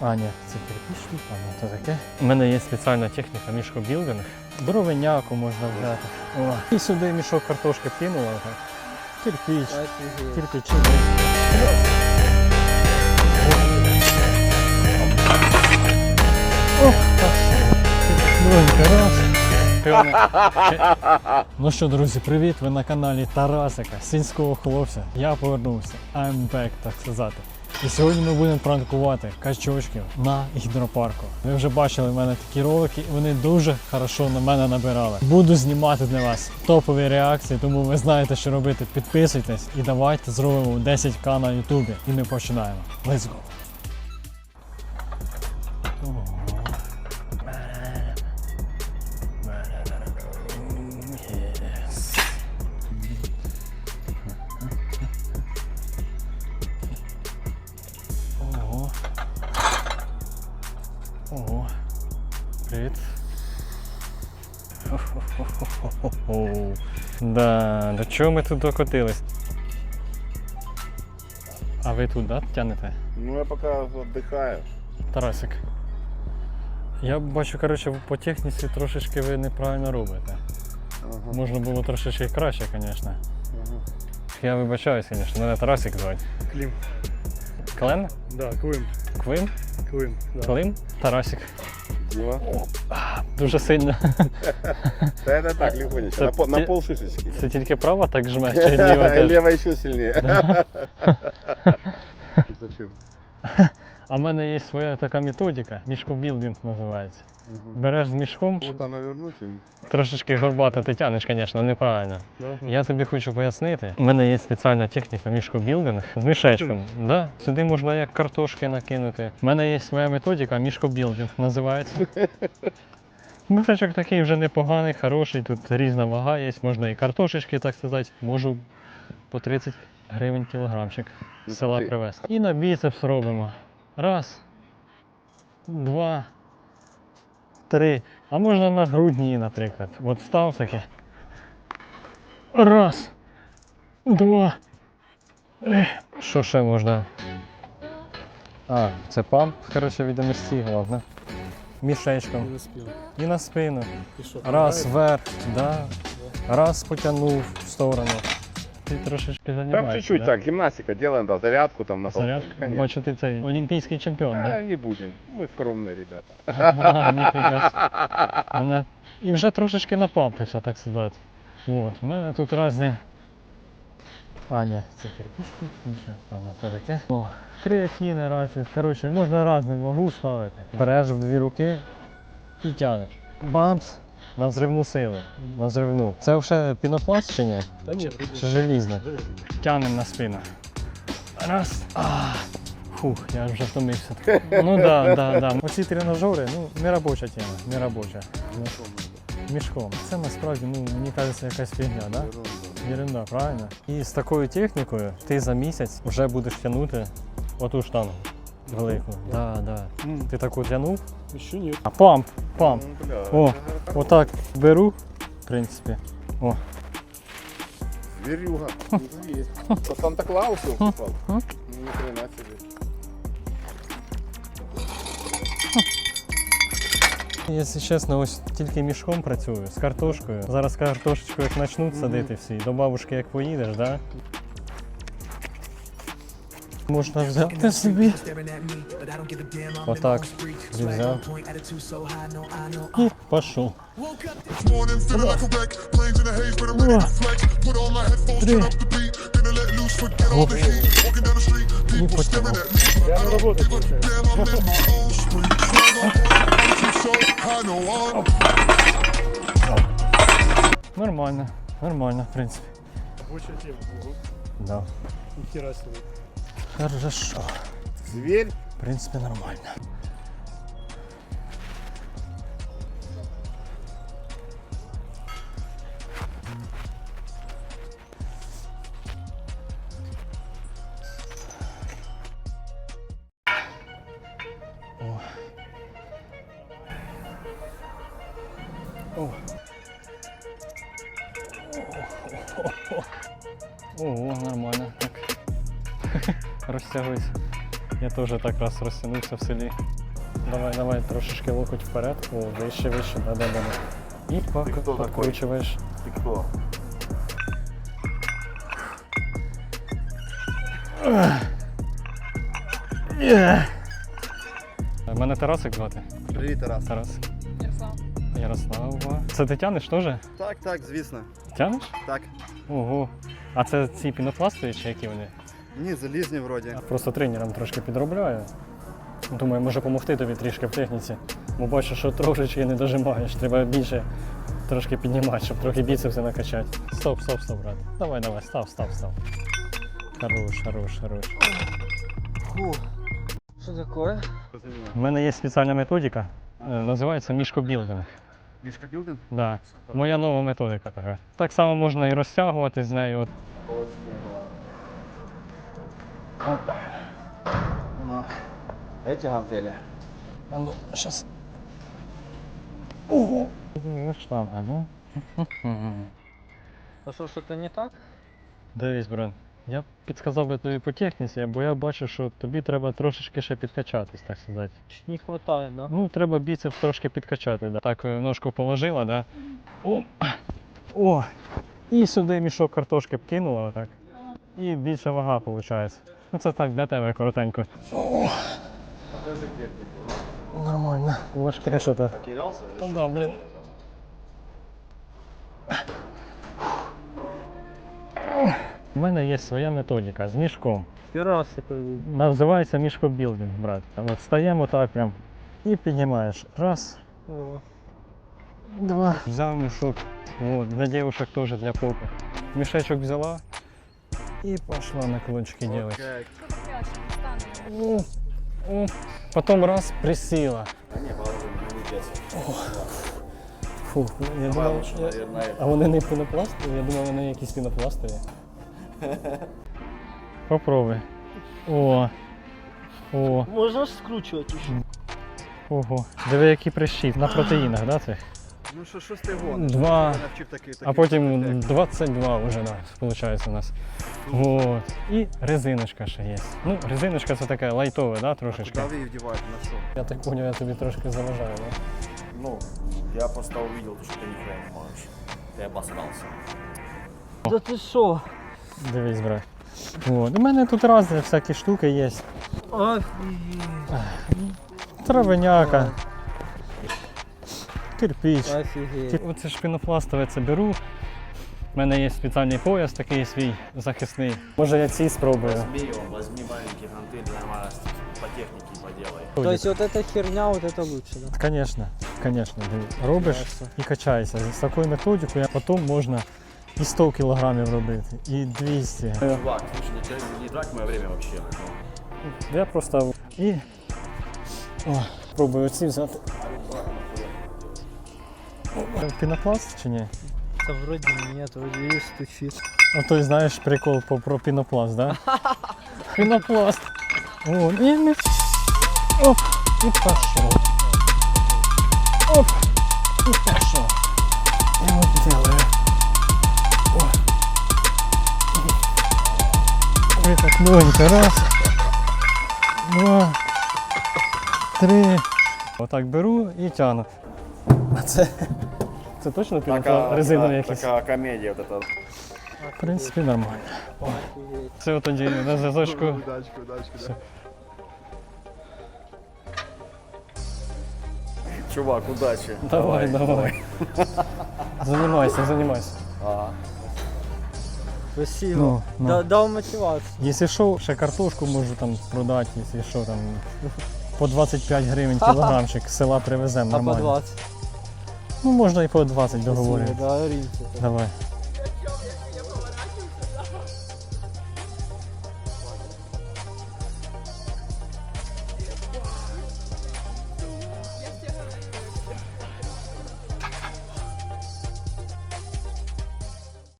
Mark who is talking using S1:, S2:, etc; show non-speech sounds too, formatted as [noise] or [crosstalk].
S1: А, ні, це кирпич, а ну то таке. У мене є спеціальна техніка мішкобілдинг. Дровиняку можна взяти. О. І сюди мішок картошки кинула. так. Кирпич, кирпичі. Ох, раз. Ну що, друзі, привіт! Ви на каналі Тарасика, сільського хлопця. Я повернувся. I'm back, так сказати. І сьогодні ми будемо пранкувати качочків на гідропарку. Ви вже бачили в мене такі ролики, і вони дуже хорошо на мене набирали. Буду знімати для вас топові реакції, тому ви знаєте, що робити. Підписуйтесь і давайте зробимо 10к на Ютубі. І ми починаємо. Let's go! Хо-хо-хо-хо-хо. Да, до чого ми тут докотились? А ви тут, да, тянете?
S2: Ну, я пока отдыхаю.
S1: Тарасик. Я бачу, коротше, по техніці трошечки ви неправильно робите.
S2: Ага.
S1: Можна було трошечки краще, звісно.
S2: ага.
S1: Я вибачаюсь, звісно, мене Тарасик звати.
S3: Клим.
S1: Клен?
S3: Да, Клим.
S1: Квим?
S3: Клим. Да.
S1: Клим? Тарасик.
S2: Дела?
S1: Дуже сильно.
S2: Да это так, легонечко. На, пол- шишечки.
S1: Це тільки права так жме, чи ліва теж?
S2: Лево еще сильнее. [laughs] Зачем?
S1: А в мене є своя така методика, мішкобілдинг називається. Береш з мішком, трошечки горбато ти тянеш, звісно, неправильно.
S3: Да.
S1: Я тобі хочу пояснити. У мене є спеціальна техніка мішкобілдинг з мішечком. Да? Сюди можна як картошки накинути. У мене є своя методика, мішкобілдинг називається. [laughs] Мішечок такий вже непоганий, хороший, тут різна вага є, можна і картошечки, так сказати, можу по 30 гривень кілограмчик з села привезти. І на біцепс робимо. Раз, два, три. А можна на грудні, наприклад. От став таке. Раз, два. три. Що ще можна? А, це памп, коротше, від MSC, головне. Мішечком.
S3: Не спил.
S1: І на спину.
S3: И что?
S1: Раз вверх, да. Раз потягнув в сторону. Ти трошечки
S2: Там
S1: займаєшся.
S2: чуть-чуть
S1: да?
S2: так, гимнастика делаем, да, зарядку там на
S1: Зарядку?
S2: Конечно.
S1: Бачу, ти цей олімпійський чемпіон,
S2: А,
S1: да?
S2: не будем. Мы скромные ребята.
S1: І вже трошечки напампився, так сказати. От, у мене тут різні. А, ні, це кирпички, нічого, ладно, це таке. О, креатини різні, коротше, можна різну вагу ставити. Береш в дві руки і тянеш. Бамс! На взривну силу. На взривну. Це вже пінопласт чи ні?
S3: Да нет,
S1: Чи желізне? Тянем на спину. Раз. А, фух, я вже втомився. Ну да, да, да. Оці тренажери, ну, не робоча тема, не робоча. Мішком. Це насправді, ну, мені кажеться, якась фігня, да? Єрунда, правильно? І з такою технікою ти за місяць вже будеш тягнути оту штангу велику. Да, да. Ти таку тягнув.
S3: Еще нет.
S1: А памп, памп.
S2: Ну, бля,
S1: О,
S2: хорошо.
S1: Отак беру, в принципі.
S2: Зверюга. Ну, есть. По Санта-Клаусу попал. Ну, ни хрена себе.
S1: Якщо чесно, ось тільки мішком працюю з картошкою. Зараз картошечку як почнуть садити всі, до бабушки як поїдеш, да? Можна взяти собі. Отак. Взяв. І пішов.
S4: Morning feeling like a wreck. Planes in the haze, but I'm ready to flex. Put on my headphones, turn up the beat. Then I let loose, forget all the heat. Walking down the street, people staring at me.
S3: Я на работе, получается.
S4: Damn, I'm in my own street. Swag on point, I'm so high, no I'm
S1: Нормально, нормально, в принципі.
S3: Рабочая тема. Ого.
S1: Да.
S3: Нихера себе.
S1: Хорошо.
S2: Зверь?
S1: В принципі, нормально. О. О. Ого, нормально. Так. [laughs] Розтягуйся. Я теж так раз розтягнувся в селі. Давай, давай, трошечки локоть вперед. О, вище, вище, да, да, да. да. І
S2: хто такой?
S1: покручуєш.
S2: Ты кто?
S1: Мене Тарасик звати.
S5: Привіт, Тарас.
S1: Тарас. Ярослава. Це ти тянеш теж?
S5: Так, так, звісно.
S1: Тянеш?
S5: Так.
S1: Ого. А це ці пінопластові чи які вони?
S5: Ні, залізні вроді.
S1: Просто тренером трошки підробляю. Думаю, може допомогти тобі трішки в техніці. Бо бачу, що трошечки не дожимаєш. Треба більше трошки піднімати, щоб трохи біцепси накачати. Стоп, стоп, стоп, брат. Давай, давай, став, став, став. Хорош, хорош, хорош.
S6: Что такое?
S1: У мене є спеціальна методика, е, називається мішкобілдинг.
S5: Мішкобілдинг?
S1: Да. Моя нова методика така. Так само можна і розтягувати з нею. От.
S5: Ну. Эти гантели.
S1: А ну, щас. Ого! Штанга, ну.
S6: А что, что-то не так?
S1: Дивись, Брен. Я б підказав би тобі по техніці, бо я бачу, що тобі треба трошечки ще підкачатись, так сказати.
S6: Не хватает, да?
S1: Ну, треба біцепс трошки підкачати. Да. Так ножку положила, да. О! О! І сюди мішок картошки б кинула отак. І більше вага виходить. Ну це так для тебе коротенько. О! Нормально. Важке що то.
S5: Кидался?
S1: Ну да, блін. У мене є своя методика з мішком.
S6: Первый раз такой видел.
S1: Називається мішкобілдинг, брат. От стаємо так прям і піднімаєш. Раз,
S6: О,
S1: два. Взяв мішок. От, для девушек теж для попи. Мішечок взяла і пошла наклончики делать.
S5: Окей.
S1: О, о. Потом раз присіла. Фу, я думав, я- А вони не пінопластові? Я думав, вони якісь пінопластові. [laughs] Попробуй. О. О,
S6: Можно ж скручивать еще.
S1: ого. Диви, які прищі. На протеїнах, да, це?
S5: Ну що, щось ти гониш?
S1: Два. А потім 22 вже, да, виходить у нас. Вот. І резиночка ще є. Ну, резиночка це таке лайтове, да, трошечки.
S5: Куди ви її вдіваєте? На що?
S1: Я так поняв, я тобі трошки заважаю, да?
S7: Ну, я просто увидел, что ты нихуя не можешь. Ты обосрался.
S6: Да ты что?
S1: Дивись, брат. Вот. У мене тут різні всякі штуки є.
S6: Офигеть.
S1: Травеняка. Кирпич.
S6: Офигеть.
S1: Оце ж пінопластове це беру. У мене є спеціальний пояс такий свій захисний. Може я ці спробую.
S7: Возьми его, возьми маленький гантель, нормально по технике поделай.
S6: То есть вот эта херня, вот это лучше, да?
S1: Конечно, конечно. Ти Робиш
S6: Ясно.
S1: і качаєшся. З такою методикою потім можна і 100 кілограмів робити, і 200.
S7: Чувак, слушай, не, тя- не трать мое время вообще.
S1: Я просто і О, пробую ці взяти. Пінопласт чи ні?
S6: Да вроде нет, вроде есть стучит.
S1: А той знаєш прикол по, про пінопласт, да? Пінопласт. О, і ми... Оп, і пошел. Оп, і пошел. І от делаю. О. Ой, так миленько. Раз, два, три. Отак беру і тяну. А це, це точно пінопласт? Резинові якісь?
S7: такая комедия вот эта.
S1: В принципі, нормально.
S6: Офигеть.
S1: Це тоді на зв'язочку.
S7: Чувак, удачи.
S1: Давай, давай. [laughs] Занимайся, занимайся.
S7: Ага.
S6: Спасибо.
S1: Ну, ну.
S6: Да, дал мотивацию.
S1: Якщо що, ще картошку можу там продати, якщо що там. По 25 гривень кілограмчик з села привеземо
S6: А по 20.
S1: Ну можна і по 20
S6: Спасибо,
S1: договорити. Давай.